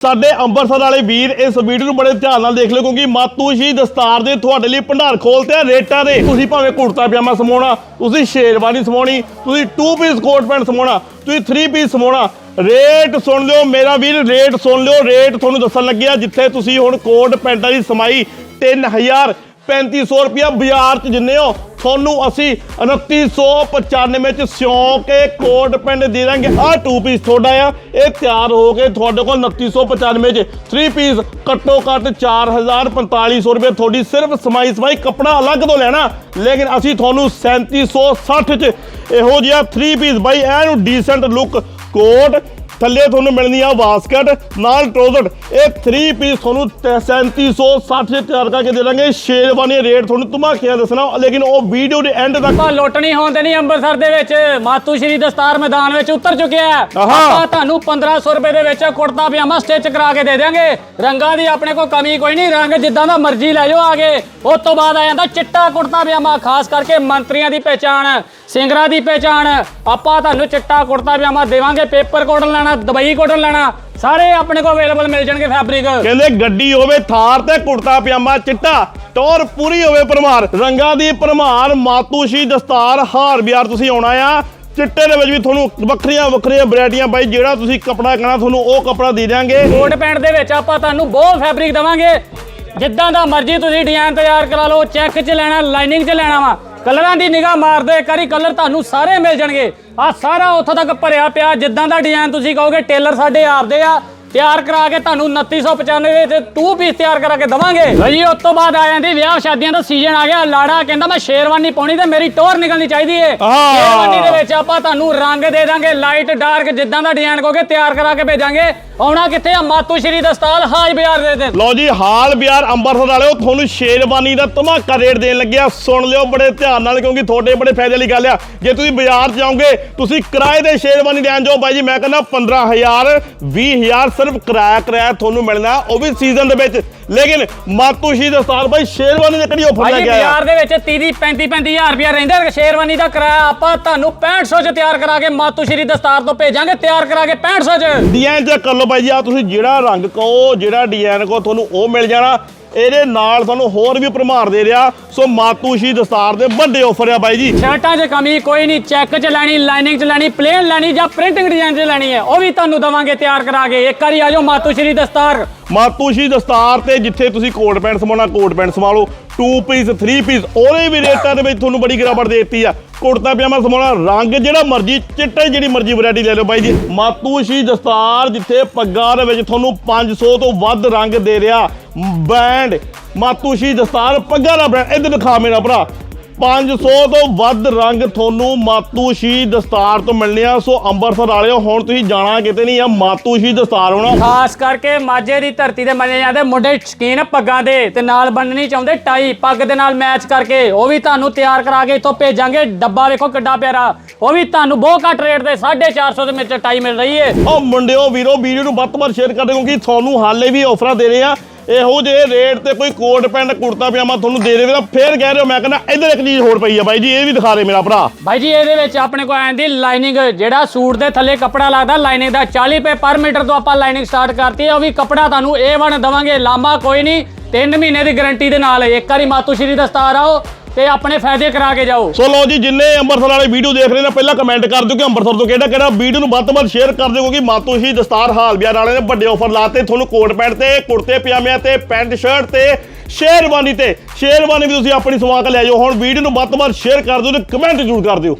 ਸਾਡੇ ਅੰਮ੍ਰਿਤਸਰ ਵਾਲੇ ਵੀਰ ਇਸ ਵੀਡੀਓ ਨੂੰ ਬੜੇ ਧਿਆਨ ਨਾਲ ਦੇਖ ਲਿਓ, ਕਿਉਂਕਿ ਮਾਤੂਸ਼ੀ ਦਸਤਾਰ ਦੇ ਤੁਹਾਡੇ ਲਈ ਭੰਡਾਰ ਖੋਲਤੇ ਆ ਰੇਟਾਂ ਦੇ ਤੁਸੀਂ ਭਾਵੇਂ ਕੁੜਤਾ ਪਜਾਮਾ ਸਮਾਉਣਾ, ਤੁਸੀਂ ਸ਼ੇਰਵਾਨੀ ਸਮਾਉਣੀ, ਤੁਸੀਂ 2 ਪੀਸ ਕੋਟ ਪੈਂਟ ਸਮਾਉਣਾ, ਤੁਸੀਂ 3 ਪੀਸ ਸਮਾਉਣਾ। ਰੇਟ ਸੁਣ ਲਿਓ ਮੇਰਾ ਵੀਰ, ਰੇਟ ਸੁਣ ਲਿਓ, ਰੇਟ ਤੁਹਾਨੂੰ ਦੱਸਣ ਲੱਗਿਆ, ਜਿੱਥੇ ਤੁਸੀਂ ਹੁਣ ਕੋਟ ਪੈਂਟਾਂ ਦੀ ਸਮਾਈ 3000 3500 ਰੁਪਇਆ ਬਾਜ਼ਾਰ 'ਚ ਜਿੰਨੇ ਹੋ, ਤੁਹਾਨੂੰ ਅਸੀਂ 2995 ਚ ਸਿਉਂ ਕੇ ਕੋਟ ਪਿੰਡ ਦੇ ਦਾਂਗੇ। ਆਹ 2 ਪੀਸ ਤੁਹਾਡਾ ਆ, ਇਹ ਤਿਆਰ ਹੋ ਕੇ ਤੁਹਾਡੇ ਕੋਲ 2995 ਚ 3 ਪੀਸ ਘੱਟੋ ਘੱਟ 4000 4500 ਰੁਪਏ ਤੁਹਾਡੀ ਸਿਰਫ ਸਮਾਈ ਸਮਾਈ ਕੱਪੜਾ ਅਲੱਗ ਤੋਂ ਲੈਣਾ। ਲੇਕਿਨ ਅਸੀਂ ਤੁਹਾਨੂੰ 3760 ਚ ਇਹੋ ਜਿਹਾ 3 ਪੀਸ ਬਾਈ ਐਨੂੰ ਡੀਸੈਂਟ ਲੁੱਕ ਕੋਟ ਥੱਲੇ ਤੁਹਾਨੂੰ ਮਿਲਣੀ ਆ ਬਾਸਕਟ ਨਾਲ ਟਰੋਜ਼ਰ ਇਹ 3 ਪੀਸ ਤੁਹਾਨੂੰ 3760 ਚ ਤਿਆਰ ਕਰਕੇ ਦੇ ਦਾਂਗੇ। ਸ਼ੇਰਵਾਨੀ ਰੇਟ ਤੁਹਾਨੂੰ ਧਮਾਕਿਆ ਦੱਸਣਾ ਲੇਕਿਨ ਉਹ ਵੀਡੀਓ ਦੇ ਐਂਡ ਤੱਕ ਆਪਾਂ ਲੋਟਣੀ ਹੋਣ ਨਹੀਂ ਅੰਮ੍ਰਿਤਸਰ ਦੇ ਵਿੱਚ। ਮਾਤੂ ਸ਼੍ਰੀ ਦਸਤਾਰ ਮੈਦਾਨ ਵਿੱਚ ਉਤਰ ਚੁੱਕਿਆ ਹੈ। ਆਪਾਂ ਤੁਹਾਨੂੰ 1500 ਰੁਪਏ ਦੇ ਵਿੱਚ ਕੁੜਤਾ ਪਜਾਮਾ ਸਟਿਚ ਕਰਾ ਕੇ ਦੇ ਦਿਆਂਗੇ। ਰੰਗਾਂ ਦੀ ਆਪਣੇ ਕੋਲ ਕਮੀ ਕੋਈ ਨਹੀਂ। ਰੰਗ ਜਿੱਦਾਂ ਦਾ ਮਰਜ਼ੀ ਲੈ ਜਾਓ ਆਗੇ। ਉਸ ਤੋਂ ਬਾਅਦ ਆ ਜਾਂਦਾ ਚਿੱਟਾ ਕੁੜਤਾ ਪਜਾਮਾ ਖਾਸ ਕਰਕੇ ਮੰਤਰੀਆਂ ਦੀ ਪਹਿਚਾਣ। ਸਿੰਗਰਾਂ ਦੀ ਪਹਿਚਾਣ। ਆਪਾਂ ਤੁਹਾਨੂੰ ਚਿੱਟਾ ਕੁੜਤਾ ਪਜਾਮਾ ਦੇਵਾਂਗੇ ਪੇਪਰ ਕੋਟਨ ਲੈਣਾ ਦੁਬਈ ਕੋਟਨ ਲੈਣਾ। ਸਾਰੇ ਆਪਣੇ ਕੋਲ ਅਵੇਲੇਬਲ ਮਿਲ ਜਾਣਗੇ ਫੈਬਰਿਕ ਕਹਿੰਦੇ ਗੱਡੀ ਹੋਵੇ ਥਾਰ ਤੇ ਕੁੜਤਾ ਪਜਾਮਾ ਚਿੱਟਾ ਟੌਰ ਪੂਰੀ ਹੋਵੇ ਭਰਮਾਰ। ਰੰਗਾਂ ਦੀ ਭਰਮਾਰ ਮਾਤੂਸ਼ੀ ਦਸਤਾਰ ਹਾਰ ਬਿਆਰ ਤੁਸੀਂ ਆਉਣਾ ਆ। ਚਿੱਟੇ ਦੇ ਵਿੱਚ ਵੀ ਤੁਹਾਨੂੰ ਵੱਖਰੀਆਂ ਵੱਖਰੀਆਂ ਵੈਰਾਈਟੀਆਂ ਬਾਈ ਜਿਹੜਾ ਤੁਸੀਂ ਕੱਪੜਾ ਕਹਣਾ ਤੁਹਾਨੂੰ ਉਹ ਕੱਪੜਾ ਦੇ ਦਿਆਂਗੇ। ਕੋਟ ਪੈਂਟ ਦੇ ਵਿੱਚ ਆਪਾਂ ਤੁਹਾਨੂੰ ਬਹੁਤ ਫੈਬਰਿਕ ਦਵਾਂਗੇ। ਜਿੱਦਾਂ ਦਾ ਮਰਜ਼ੀ ਤੁਸੀਂ ਡਿਜ਼ਾਈਨ ਤਿਆਰ ਕਰਾ ਲਓ ਚੈੱਕ 'ਚ ਲੈਣਾ ਲਾਈਨਿੰਗ 'ਚ ਲੈਣਾ ਵਾ। ਕਲਰਾਂ ਦੀ ਨਿਗਾਹ ਮਾਰਦੇ ਇੱਕ ਵਾਰੀ ਕਲਰ ਤੁਹਾਨੂੰ ਸਾਰੇ ਮਿਲ ਜਾਣਗੇ। ਆ ਸਾਰਾ ਉੱਥੋਂ ਤੱਕ ਭਰਿਆ ਪਿਆ, ਜਿੱਦਾਂ ਦਾ ਡਿਜ਼ਾਈਨ ਤੁਸੀਂ ਕਹੋਗੇ, ਟੇਲਰ ਸਾਡੇ ਆਪਦੇ ਆ। ਤਿਆਰ ਕਰਾ ਕੇ ਤੁਹਾਨੂੰ 2995 ਦੇ ਟੂ ਪੀਸ ਤਿਆਰ ਕਰਾ ਕੇ ਦਵਾਂਗੇ। ਜੀ ਉਸ ਤੋਂ ਬਾਅਦ ਆ ਜਾਂਦੀ ਵਿਆਹ ਸ਼ਾਦੀਆਂ ਦਾ ਸੀਜ਼ਨ ਆ ਗਿਆ। ਲਾੜਾ ਕਹਿੰਦਾ ਮੈਂ ਸ਼ੇਰਵਾਨੀ ਪਾਉਣੀ ਤੇ ਮੇਰੀ ਟੋਰ ਨਿਕਲਣੀ ਚਾਹੀਦੀ ਏ। ਸ਼ੇਰਵਾਨੀ ਦੇ ਵਿੱਚ ਆਪਾਂ ਤੁਹਾਨੂੰ ਰੰਗ ਦੇ ਦਾਂਗੇ ਲਾਈਟ ਡਾਰਕ ਜਿੱਦਾਂ ਦਾ ਡਿਜ਼ਾਈਨ ਕਹੋਗੇ ਤਿਆਰ ਕਰਾ ਕੇ ਭੇਜਾਂਗੇ। ਆਉਣਾ ਕਿੱਥੇ ਆ? ਮਾਤੂ ਸ਼੍ਰੀ ਦਸਤਾਲ ਹਾਜ ਬਾਜ਼ਾਰ ਦੇ ਤੇ ਲਓ ਜੀ ਹਾਲ ਬਿਆਰ ਅੰਮ੍ਰਿਤਸਰ ਵਾਲਿਓ ਤੁਹਾਨੂੰ ਸ਼ੇਰਵਾਨੀ ਦਾ ਧਮਾਕਾ ਰੇਟ ਦੇਣ ਲੱਗਿਆ। ਸੁਣ ਲਿਓ ਬੜੇ ਧਿਆਨ ਨਾਲ ਕਿਉਂਕਿ ਤੁਹਾਡੇ ਬੜੇ ਫਾਇਦੇ ਵਾਲੀ ਗੱਲ ਆ। ਜੇ ਤੁਸੀਂ ਬਾਜ਼ਾਰ ਜਾਓਗੇ ਤੁਸੀਂ ਕਿਰਾਏ ਦੇ ਸ਼ੇਰਵਾਨੀ ਲੈਣ ਜਾਓ। ਬਾਈ ਜੀ ਮੈਂ ਕਹਿੰਦਾ 15000 20000 ਸਿਰਫ ਕਿਰਾਇਆ ਕਿਰਾਇਆ ਤੁਹਾਨੂੰ ਮਿਲਣਾ ਉਹ ਵੀ ਸੀਜ਼ਨ ਦੇ ਵਿੱਚ। ਲੇਕਿਨ ਮਾਤੂਸ਼ੀ ਦਸਤਾਰ ਬਾਈ ਸ਼ੇਰਵਾਨੀ ਦੇ ਕਿਹੜੀ ਆਫਰ ਲੈ ਭਾਈ ਕੇ ਆਇਆ। ਬਾਜ਼ਾਰ ਦੇ ਵਿੱਚ 30 35 35000 ਰੁਪਇਆ ਰਹਿੰਦਾ। ਸ਼ੇਰਵਾਨੀ ਦਾ ਕਿਰਾਇਆ ਆਪਾਂ ਤੁਹਾਨੂੰ 6500 ਚ ਤਿਆਰ ਕਰਾ ਕੇ ਮਾਤੂ ਸ਼੍ਰੀ ਦਸਤਾਰ ਤੋਂ ਭੇਜਾਂਗੇ। ਤਿਆਰ ਕਰਾ ਕੇ 6500 ਚ। ਡਿਜ਼ਾਈਨ ਚੈੱਕ ਕਰ ਲਓ ਬਾਈ ਜੀ ਆ ਤੁਸੀਂ ਜਿਹੜਾ ਰੰਗ ਕਹੋ ਜਿਹੜਾ ਡਿਜ਼ਾਈਨ ਕਹੋ ਤੁਹਾਨੂੰ ਉਹ ਮਿਲ ਜਾਣਾ। ਇਹਦੇ ਨਾਲ ਤੁਹਾਨੂੰ ਹੋਰ ਵੀ ਭਰਮਾਰ ਦੇ ਰਿਹਾ। ਸੋ ਮਾਤੂਸ਼ੀ ਦਸਤਾਰ ਦੇ ਵੱਡੇ ਆਫਰ ਆ ਬਾਈ ਜੀ। ਸ਼ਰਟਾਂ 'ਚ ਕਮੀ ਕੋਈ ਨਹੀਂ ਚੈੱਕ 'ਚ ਲੈਣੀ ਲਾਈਨਿੰਗ 'ਚ ਲੈਣੀ ਪਲੇਨ ਲੈਣੀ ਜਾਂ ਪ੍ਰਿੰਟਿੰਗ ਡਿਜ਼ਾਈਨ 'ਚ ਲੈਣੀ ਹੈ। ਉਹ ਵੀ ਤੁਹਾਨੂੰ ਦਵਾਂਗੇ ਤਿਆਰ ਕਰਾ ਕੇ। ਇੱਕ ਵਾਰੀ ਆਜੋ ਮਾਤੂ ਸ਼੍ਰੀ ਦਸਤਾਰ। ਮਾਤੂਸ਼ੀ ਦਸਤਾਰ ਤੇ ਜਿੱਥੇ ਤੁਸੀਂ ਕੋਟ ਪੈਂਟ ਸਮਾਉਣਾ ਕੋਟ ਪੈਂਟ ਸਮਾ ਲਓ 2 ਪੀਸ 3 ਪੀਸ ਉਹਦੇ ਵੀ ਰੇਟਾਂ ਦੇ ਵਿੱਚ ਤੁਹਾਨੂੰ ਬੜੀ ਗਿਰਾਵਟ ਦੇ ਦਿੱਤੀ ਆ। ਕੁੜਤਾ, ਪਜਾਮਾ, ਸਮਾਉਣਾ, ਰੰਗ ਜਿਹੜਾ ਮਰਜ਼ੀ, ਚਿੱਟੇ ਜਿਹੜੀ ਮਰਜ਼ੀ ਵੈਰਾਈਟੀ ਲੈ ਲਓ ਬਾਈ ਜੀ। ਮਾਤੂਸ਼ੀ ਦਸਤਾਰ ਜਿੱਥੇ ਪੱਗਾਂ ਦੇ ਵਿੱਚ ਤੁਹਾਨੂੰ 500 ਤੋਂ ਵੱਧ ਰੰਗ ਦੇ ਰਿਹਾ। ਬੈਂਡ ਮਾਤੂਸ਼ੀ ਦਸਤਾਰ, ਪੱਗਾਂ ਦਾ ਬ੍ਰਾਂਡ ਇੱਧਰ ਦਿਖਾ ਮੇਰਾ ਭਰਾ। 500 ਤੋਂ ਵੱਧ ਰੰਗ ਤੁਹਾਨੂੰ ਮਾਤੂਸ਼ੀ ਦਸਤਾਰ ਤੋਂ ਮਿਲਣੇ ਆ। ਸੋ ਅੰਮ੍ਰਿਤਸਰ ਵਾਲਿਓ ਹੁਣ ਤੁਸੀਂ ਜਾਣਾ ਕਿਤੇ ਨਹੀਂ ਆ ਮਾਤੂਸ਼ੀ ਦਸਤਾਰ ਹੋਣਾ। ਖਾਸ ਕਰਕੇ ਮਾਝੇ ਦੀ ਧਰਤੀ ਤੇ ਮੰਨੇ ਜਾਂਦੇ ਮੁੰਡੇ ਸ਼ਕੀਨ ਪੱਗਾਂ ਦੇ ਤੇ ਨਾਲ ਬੰਨਣੀ ਚਾਹੁੰਦੇ ਟਾਈ ਪੱਗ ਦੇ ਨਾਲ ਮੈਚ ਕਰਕੇ। ਉਹ ਵੀ ਤੁਹਾਨੂੰ ਤਿਆਰ ਕਰਾ ਕੇ ਇੱਥੋਂ ਭੇਜਾਂਗੇ। ਡੱਬਾ ਵੇਖੋ ਕਿੱਡਾ ਪਿਆਰਾ। ਉਹ ਵੀ ਤੁਹਾਨੂੰ ਬਹੁਤ ਘੱਟ ਰੇਟ ਤੇ 450 ਦੇ ਵਿੱਚ ਟਾਈ ਮਿਲ ਰਹੀ ਏ। ਉਹ ਮੁੰਡਿਓ ਵੀਰੋ ਵੀਡੀਓ ਨੂੰ ਵੱਧ ਤੋਂ ਵੱਧ ਸ਼ੇਅਰ ਕਰ ਦਿਓ ਕਿਉਂਕਿ ਤੁਹਾਨੂੰ ਹਾਲੇ ਵੀ ਆਫਰਾਂ ਦੇ ਰਹੇ ਆ। ਇਹੋ ਜਿਹੇ ਰੇਟ ਤੇ ਕੋਈ ਕੋਟ, ਪੈਂਟ, ਕੁੜਤਾ, ਪਜਾਮਾ ਤੁਹਾਨੂੰ ਦੇ ਦੇਵੇ ਤਾਂ ਫੇਰ ਕਹਿ ਰਹੇ ਹੋ, ਮੈਂ ਕਹਿੰਦਾ ਇੱਧਰ ਇੱਕ ਚੀਜ਼ ਹੋਰ ਪਈ ਆ ਬਾਈ ਜੀ, ਇਹ ਵੀ ਦਿਖਾ ਦੇ ਮੇਰਾ ਭਰਾ। ਬਾਈ ਜੀ, ਇਹਦੇ ਵਿੱਚ ਆਪਣੇ ਕੋਲ ਆਂਦੀ ਲਾਈਨਿੰਗ ਜਿਹੜਾ ਸੂਟ ਦੇ ਥੱਲੇ ਕੱਪੜਾ ਲੱਗਦਾ ਲਾਈਨਿੰਗ ਦਾ 40 ਰੁਪਏ ਪਰ ਮੀਟਰ ਤੋਂ ਆਪਾਂ ਲਾਈਨਿੰਗ ਸਟਾਰਟ ਕਰਤੀ ਹੈ। ਉਹ ਵੀ ਕੱਪੜਾ ਤੁਹਾਨੂੰ A1 ਦਵਾਂਗੇ, ਲਾਂਬਾ ਕੋਈ ਨਹੀਂ 3 ਮਹੀਨੇ ਦੀ ਗਾਰੰਟੀ ਦੇ ਨਾਲ, ਇੱਕ ਵਾਰੀ ਮਾਤੂ ਸ਼੍ਰੀ ਦਸਤਾਰ ਆਓ। ਤੇ ਆਪਣੇ ਫਾਇਦੇ ਕਰਾ ਕੇ ਜਾਓ। ਸੋ ਲਓ ਜੀ, ਜਿੰਨੇ ਅੰਮ੍ਰਿਤਸਰ ਵਾਲੇ ਵੀਡੀਓ ਦੇਖ ਰਹੇ ਨੇ, ਪਹਿਲਾਂ ਕਮੈਂਟ ਕਰ ਦਿਓ ਕਿ ਅੰਮ੍ਰਿਤਸਰ ਤੋਂ ਕਿਹੜਾ ਕਿਹੜਾ ਵੀਡੀਓ ਨੂੰ ਵੱਧ ਤੋਂ ਵੱਧ ਸ਼ੇਅਰ ਕਰ ਦਿਓ, ਕਿਉਂਕਿ ਮਾਤੂਸ਼ੀ ਦਸਤਾਰ ਹਾਲ ਬਿਆਰ ਵਾਲੇ ਨੇ, ਵੱਡੇ ਆਫਰ ਲਾਤੇ ਤੁਹਾਨੂੰ ਕੋਟ ਪੈਂਟ ਤੇ, ਕੁੜਤੇ, ਪਜਾਮਿਆਂ ਤੇ ਪੈਂਟ ਸ਼ਰਟ ਤੇ, ਸ਼ੇਰਵਾਨੀ ਤੇ। ਸ਼ੇਰਵਾਨੀ ਵੀ ਤੁਸੀਂ ਆਪਣੀ ਸਵਾ ਕੇ ਲੈ ਜਾਓ। ਹੁਣ ਵੀਡੀਓ ਨੂੰ ਵੱਧ ਤੋਂ ਵੱਧ ਸ਼ੇਅਰ ਕਰ ਦਿਓ ਤੇ ਕਮੈਂਟ ਜ਼ਰੂਰ ਕਰ ਦਿਓ।